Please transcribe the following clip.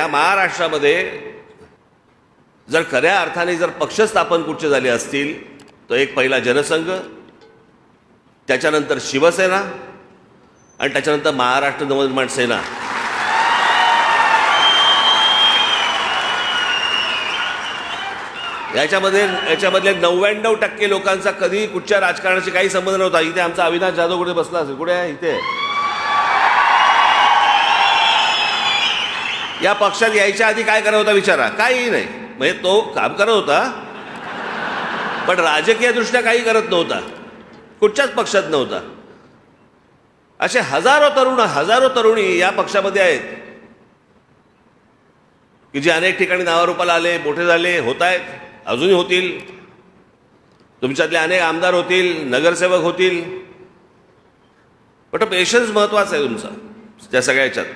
या महाराष्ट्रामध्ये जर खऱ्या अर्थाने जर पक्ष स्थापन कुठचे झाले असतील तर एक पहिला जनसंघ त्याच्यानंतर शिवसेना आणि त्याच्यानंतर महाराष्ट्र नवनिर्माण सेना. याच्यामध्ये याच्यामधले नव्याण्णव टक्के लोकांचा कधी कुठच्या राजकारणाशी काही संबंध नव्हता. इथे आमचा अविनाश जाधव कुठे बसला असेल? कुठे आहे? इथे. या पक्षात यायच्या आधी काय करत होता विचारा. काही नाही. म्हणजे तो काम करत होता. पण राजकीयदृष्ट्या काही करत नव्हता. कुठच्याच पक्षात नव्हता. असे हजारो तरुण हजारो तरुणी या पक्षामध्ये आहेत. की जे अनेक ठिकाणी नावारूपाला आले मोठे झाले होत आहेत. अजूनही होतील. तुमच्यातले अनेक आमदार होतील नगरसेवक होतील. पण पेशन्स महत्त्वाचा आहे तुमचा त्या सगळ्या याच्यात